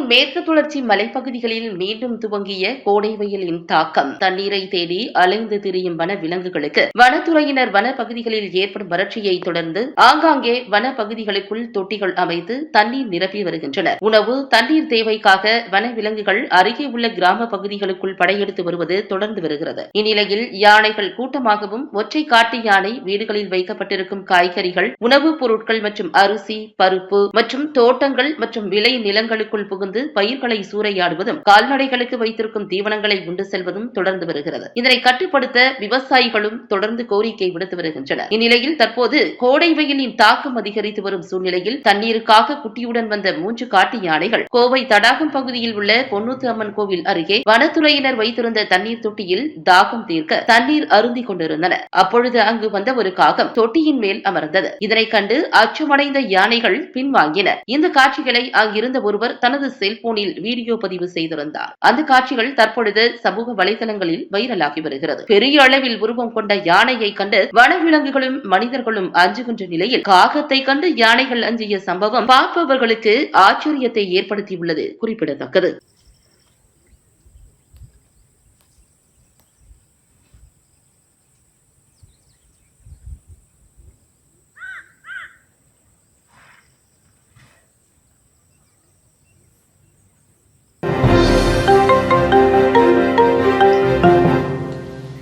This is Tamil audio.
மேற்கு தொடர்ச்சி மலைப்பகுதிகளில் மீண்டும் துவங்கிய கோடை வெயிலின் தாக்கம். தண்ணீரை தேடி அலைந்து திரியும் வன விலங்குகளுக்கு வனத்துறையினர் வனப்பகுதிகளில் ஏற்படும் வறட்சியை தொடர்ந்து ஆங்காங்கே வனப்பகுதிகளுக்குள் தொட்டிகள் அமைத்து தண்ணீர் நிரப்பி வருகின்றனர். உணவு தண்ணீர் தேவைக்காக வனவிலங்குகள் அருகே உள்ள கிராம பகுதிகளுக்குள் படையெடுத்து வருவது தொடர்ந்து வருகிறது. இந்நிலையில் யானைகள் கூட்டமாகவும் ஒற்றை காட்டு யானை வீடுகளில் வைக்கப்பட்டிருக்கும் காய்கறிகள் உணவுப் பொருட்கள் மற்றும் அரிசி பருப்பு மற்றும் தோட்டங்கள் மற்றும் விளை நிலங்களுக்குள் புகுந்து பயிர்களை சூறையாடுவதும் கால்நடைகளுக்கு வைத்திருக்கும் தீவனங்களை உண்டு செல்வதும் தொடர்ந்து வருகிறது. இதனை கட்டுப்படுத்த விவசாயிகளும் தொடர்ந்து கோரிக்கை விடுத்து வருகின்றனர். இந்நிலையில் தற்போது கோடை வெயிலின் தாக்கம் அதிகரித்து வரும் சூழ்நிலையில் தண்ணீருக்காக குட்டியுடன் வந்த மூன்று காட்டு யானைகள் கோவை தடாகம் பகுதியில் உள்ள பொன்னூத்து அம்மன் கோவில் அருகே வனத்துறையினர் வைத்திருந்த தண்ணீர் தொட்டியில் தாகம் தீர்க்க தண்ணீர் அருந்திக் கொண்டிருந்தன அப்பொழுது அங்கு வந்த ஒரு காகம் தொட்டியின் மேல் அமர்ந்தது. இதனை கண்டு அச்சமடைந்த யானைகள் பின்வாங்கின இந்த காட்சிகளை அங்கிருந்த ஒருவர் தனது செல்போனில் வீடியோ பதிவு செய்திருந்தார். அந்த காட்சிகள் தற்பொழுது சமூக வலைதளங்களில் வைரலாகி வருகிறது. பெரிய அளவில் உருவம் கொண்ட யானையை கண்டு வனவிலங்குகளும் மனிதர்களும் அஞ்சுகின்ற நிலையில் காகத்தை கண்டு யானைகள் அஞ்சிய சம்பவம் பார்ப்பவர்களுக்கு ஆச்சரியத்தை ஏற்படுத்தியுள்ளது குறிப்பிடத்தக்கது.